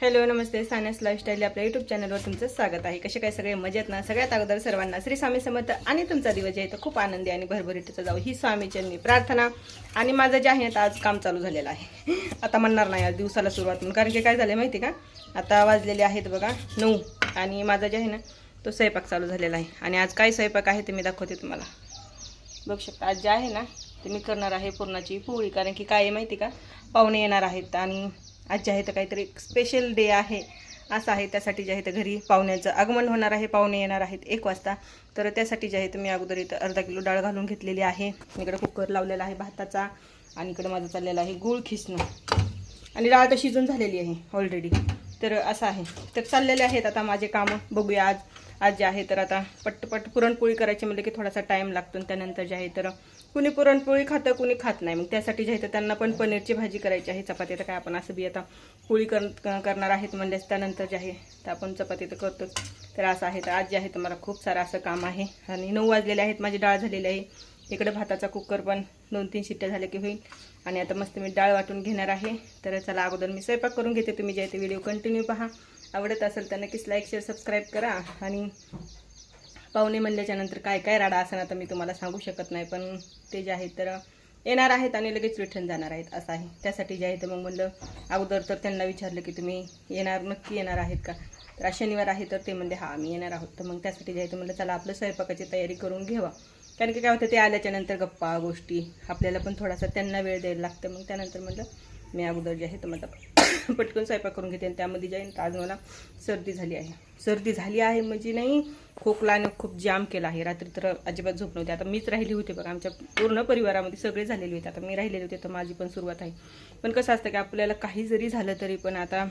Hello नमस्ते. Science lifestyle आपल्या YouTube चॅनलवर तुमचं स्वागत आहे. कसे काय सगळे? मजेत ना? सगळ्यात अगोदर सर्वांना श्री स्वामी समर्थ आणि तुमचा दिवस जे आहे. तो खूप आनंदी आणि भरभरीतीचा जाऊ. ही स्वामीचरणी प्रार्थना आणि माझं जे आहे आता आज काम चालू झालेलं आहे. आता म्हणणार नाही आज दिवसाला सुरुवात म्हणून. कारण की काय झालं माहिती का? आता वाजलेले आहेत बघा नऊ आणि माझा जे आहे ना तो स्वयंपाक चालू झालेला आहे. आणि आज काय स्वयंपाक आहे ते मी दाखवते तुम्हाला. बघू शकता आज जे आहे ना ते मी करणार आहे पूर्णाची पोळी. कारण की काय आहे माहिती का? पाहुणे येणार आहेत आणि आज जे आहे तर काहीतरी स्पेशल डे आहे. असं आहे त्यासाठी जे आहे तर घरी पाहुण्याचं आगमन होणार आहे पाहुणे येणार आहेत एक वाजता. तर त्यासाठी जे आहे तर मी अगोदर इथं अर्धा किलो डाळ घालून घेतलेली आहे. इकडे कुकर लावलेला आहे भाताचा आणि इकडे माझं चाललेलं आहे गूळ खिसणं. आणि डाळ तर शिजून झालेली आहे ऑलरेडी तर असं आहे. तर चाललेले आहेत आता माझे कामं. बघूया आज. आज जे आहे तर आता पटपट पुरणपोळी करायची म्हटलं की थोडासा टाईम लागतो आणि त्यानंतर जे आहे तर कुणी पुरणपोळी खातं कुणी खात नाही. मग त्यासाठी जे आहे तर त्यांना पण पनीरची भाजी करायची आहे चपाती तर काय आपण असं बी आता पोळी कर करणार आहेत म्हणल्यास त्यानंतर जे आहे तर आपण चपाती तर करतो तर असं आहे तर आज जे आहे तर मला खूप सारं असं काम आहे. आणि नऊ वाजलेले आहेत माझी डाळ झालेली आहे. इकडे भाताचा कुकर पण दोन तीन शिट्ट्या झाल्या की होईल. आणि आता मस्त मी डाळ वाटून घेणार आहे. तर चला अगोदर मी स्वयंपाक करून घेते. तुम्ही जे आहे ते व्हिडिओ कंटिन्यू पहा. आवडत असेल तर नक्कीच लाईक शेअर सबस्क्राईब करा. आणि पाहुणे म्हणल्याच्या नंतर काय काय राडा असं आता मी तुम्हाला सांगू शकत नाही पण ते जे आहे तर येणार आहेत आणि लगेच रिटर्न जाणार आहेत असं आहे. त्यासाठी जे आहे तर मग म्हणलं अगोदर तर त्यांना विचारलं की तुम्ही येणार नक्की येणार आहेत का? तर आज शनिवार आहे तर ते म्हणले हां मी येणार आहोत. तर मग त्यासाठी जे आहे तर म्हणलं चला आपलं स्वयंपाकाची तयारी करून घ्यावा कारण की काय होतं ते आल्याच्यानंतर गप्पा गोष्टी आपल्याला पण थोडासा त्यांना वेळ द्यायला लागतं. मग त्यानंतर म्हणलं मी अगोदर जे आहे तर माझा पटकन स्वयंपाक करून घेते आणि त्यामध्ये जाईन आज मला सर्दी झाली आहे. सर्दी झाली आहे म्हणजे नाही खोकलानं खूप जाम केला आहे. रात्री तर अजिबात झोप नव्हती. आता मीच राहिली होती बघा आमच्या पूर्ण परिवारामध्ये सगळे झालेले होते. आता मी राहिलेले होते तर माझी पण सुरुवात आहे. पण कसं असतं की आपल्याला काही जरी झालं तरी पण आता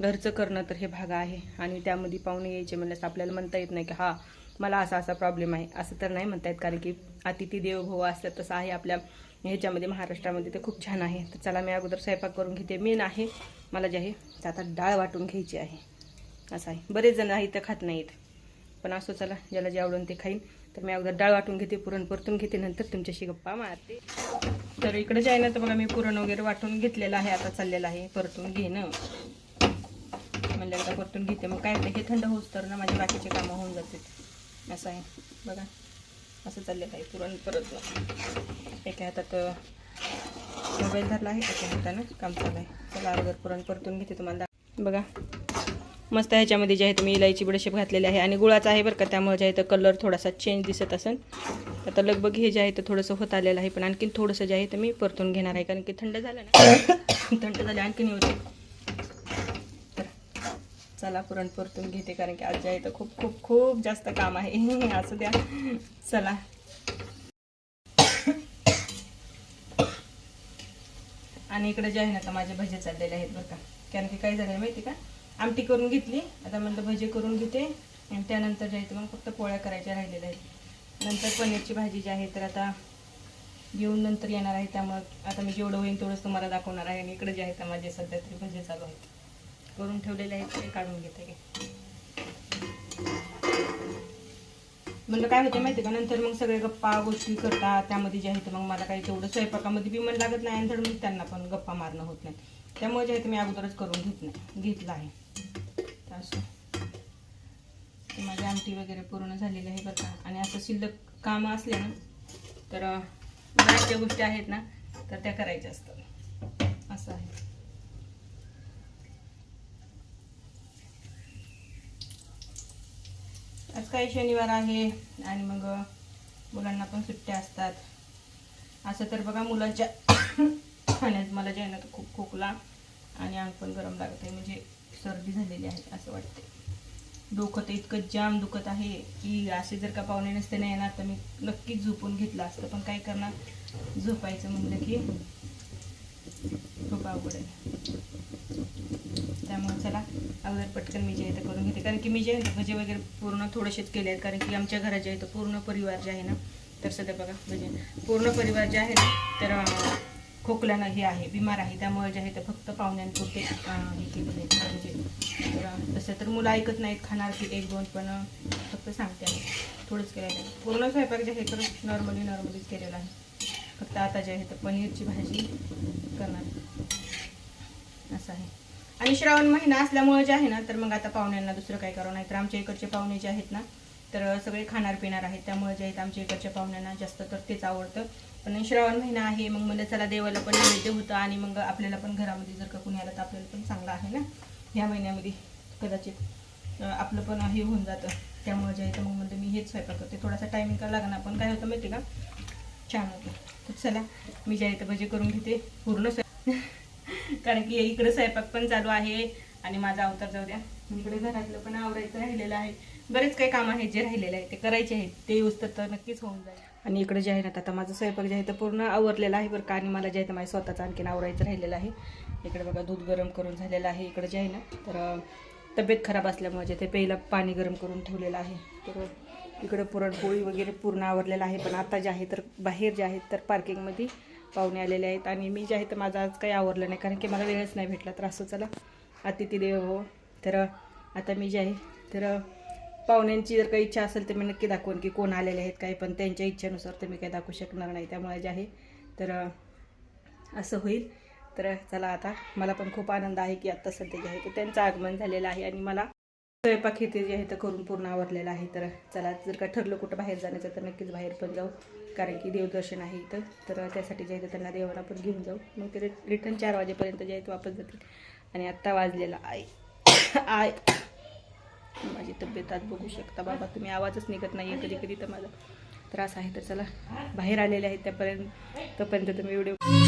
घरचं करणं तर हे भाग आहे. आणि त्यामध्ये पाहुणे यायचे म्हणल्यास आपल्याला म्हणता येत नाही की हा मला असा असा प्रॉब्लेम आहे. असं तर नाही म्हणता येत कारण की अतिथी देवभव असतात तसं आहे आपल्या ह्याच्यामध्ये महाराष्ट्रामध्ये ते खूप छान आहे. तर चला मी अगोदर स्वयंपाक करून घेते. मेन आहे मला जे आहे तर आता डाळ वाटून घ्यायची आहे. असं आहे. बरेच जण आहे तर खात नाहीत. पण असो चला ज्याला जे आवडून ते खाईन. तर मी अगोदर डाळ वाटून घेते पुरण परतून घेते नंतर तुमच्याशी गप्पा मारते. तर इकडे जे आहे ना तर बघा मी पुरण वगैरे वाटून घेतलेलं आहे आता चाललेलं आहे परतून घेणं. म्हणलं आता परतून घेते. मग काय होतं हे थंड होऊस तर ना माझे बाकीचे कामं होऊन जातात असं आहे. बघा. असं चाललेलं आहे पुरण परत एका हातात मोबाईल धरला आहे एका हातानं काम चालू आहे. चला अगोदर पुरण परतून घेते तुम्हाला. बघा मस्त ह्याच्यामध्ये जे आहे तुम्ही इलायची बडशेप घातलेली आहे आणि गुळाचा आहे बरं का त्यामुळे जे आहे तर कलर थोडासा चेंज दिसत असेल. आता लगभग हे जे आहे तर थोडंसं होत आलेलं आहे पण आणखीन थोडंसं जे आहे तर मी परतून घेणार आहे कारण की थंड झालं ना. थंड झाले आणखीन होतं चला पुरण परतून घेते कारण की आज जे आहे तर खूप खूप खूप जास्त काम आहे. असं द्या. चला. आणि इकडे जे आहे ना आता माझे भजे चाललेले आहेत बरं का. कारण की काय झालं माहिती का? आमटी करून घेतली. आता म्हणलं भजे करून घेते. आणि त्यानंतर जे आहे मग फक्त पोळ्या करायच्या राहिलेल्या आहेत. नंतर पनीरची भाजी जी आहे तर आता येऊन नंतर येणार आहे. त्यामुळं आता मी जेवढं होईल तेवढंच तुम्हाला दाखवणार आहे. आणि इकडे जे आहे माझे सध्या तरी भजे चालू आहेत. करून ठेवलेले आहेत ते काढून घेते गे म्हणलं काय होते माहिती का नंतर मग सगळे गप्पा गोष्टी करतात त्यामध्ये जे आहे तर मग मला काही तेवढं स्वयंपाकामध्ये बी मन लागत नाही आणि धड मग त्यांना पण गप्पा मारणं होत नाही. त्यामुळे जे आहे ते मी अगोदरच करून घेत नाही घेतलं आहे. असं. ते माझी आमटी वगैरे पूर्ण झालेली आहे बरं का. आणि असं शिल्लक कामं असले ना तर ज्या बऱ्याचशा गोष्टी आहेत ना तर त्या करायच्या असतात. असं आहे. आज काही शनिवार आहे आणि मग मुलांना पण सुट्ट्या असतात. असं तर बघा मुलांच्या खाण्यात मला जे आहे ना खूप खोकला आणि अंग पण गरम लागत आहे. म्हणजे सर्दी झालेली आहे असं वाटते डोकं तर इतकं जाम दुखत आहे की असे जर का पाहुणे नसते नाही येणार तर मी नक्कीच झोपून घेतलं असतं. पण काय करणार? झोपायचं म्हणलं की खूप अवघड आहे. त्यामुळे चला अगोदर पटकन मी जे आहे ते करून घेते. कारण की मी जे आहे भजे वगैरे पूर्ण थोडेसेच केले आहेत. कारण की आमच्या घरात जे आहे तर पूर्ण परिवार जे आहे ना तर सध्या बघा म्हणजे पूर्ण परिवार जे आहे ना तर खोकल्यानं हे आहे बिमार आहे. त्यामुळे जे आहे ते फक्त पाहुण्यांपुरते हे केलेले तर तसं तर मुलं ऐकत नाहीत खाणार की एक दोन पण फक्त सांगते आहे. थोडंच केलेलं आहे. पूर्ण स्वयंपाक जे आहे तर नॉर्मली नॉर्मलीच केलेला आहे. फक्त आता जे आहे तर पनीरची भाजी करणार असं आहे. आणि श्रावण महिना असल्यामुळे जे आहे ना तर मग आता पाहुण्यांना दुसरं काय करावं नाही. तर आमच्या इकडचे पाहुणे जे आहेत ना तर सगळे खाणार पिणार आहेत. त्यामुळे जे आहेत आमच्या इकडच्या पाहुण्यांना जास्त तर तेच आवडतं. पण श्रावण महिना आहे मग म्हणलं चला देवाला पण नैवेद्य होतं आणि मग आपल्याला पण घरामध्ये जर का कुणी आलं तर आपल्याला पण चांगलं आहे ना. ह्या महिन्यामध्ये कदाचित आपलं पण हे होऊन जातं. त्यामुळे जे आहे तर मग म्हणते मी हेच स्वयंपाक करते. थोडासा टायमिंग का लागणार पण काय होतं माहिती का? छान होतं. तर चला मी जे आहे तर भजी करून घेते. पूर्ण स्वयं- कारण की इकडे स्वयंपाक पण चालू आहे आणि माझा अवतार जाऊ द्या. इकडे घरातलं पण आवरायचं राहिलेलं आहे. बरेच काही काम आहे जे राहिलेलं आहे ते करायचे आहेत. ते येऊस तर तर नक्कीच होऊन जाईल. आणि इकडे जे आहे ना आता माझं स्वयंपाक जे आहे तर पूर्ण आवरलेला आहे बरं का. आणि मला जे आहे तर माझ्या स्वतःचं आणखीन आवरायचं राहिलेलं आहे. इकडे बघा दूध गरम करून झालेलं आहे. इकडे जे आहे ना तर तब्येत खराब असल्यामुळे जे ते पहिलं पाणी गरम करून ठेवलेलं आहे. तर इकडे पुरणपोळी वगैरे पूर्ण आवरलेलं आहे. पण आता जे आहे तर बाहेर जे आहेत तर पार्किंगमध्ये पाहुणे आलेले आहेत आणि मी जे आहे तर माझं आज काही आवरलं नाही कारण की मला वेळच नाही भेटला. तर असं चला अतिथी देव हो. तर आता मी जे आहे तर पाहुण्यांची जर काही इच्छा असेल तर मी नक्की दाखवून की कोण आलेले आहेत काही पण त्यांच्या इच्छेनुसार तर मी काही दाखवू शकणार नाही. त्यामुळे जे आहे तर असं होईल. तर चला आता. मला पण खूप आनंद आहे की आत्ता सध्या जे आहे ते त्यांचं आगमन झालेलं आहे आणि मला स्वयंपाक हे ते जे आहे तर करून पूर्ण आवरलेलं आहे. तर चला जर का ठरलं कुठं बाहेर जाण्याचं तर नक्कीच बाहेर पण जाऊ. कारण की देवदर्शन आहे इथं. तर त्यासाठी जे आहे त्यांना देवाला पण घेऊन जाऊ. मग ते रिटर्न चार वाजेपर्यंत जे आहे ते वापस जातील. आणि आत्ता वाजलेला आहे. आय माझी तब्येत आज बघू शकता बाबा तुम्ही आवाजच निघत नाही आहे कधी कधी तर माझा त्रास आहे. तर चला बाहेर आलेले आहेत त्यापर्यंत तोपर्यंत तुम्ही व्हिडिओ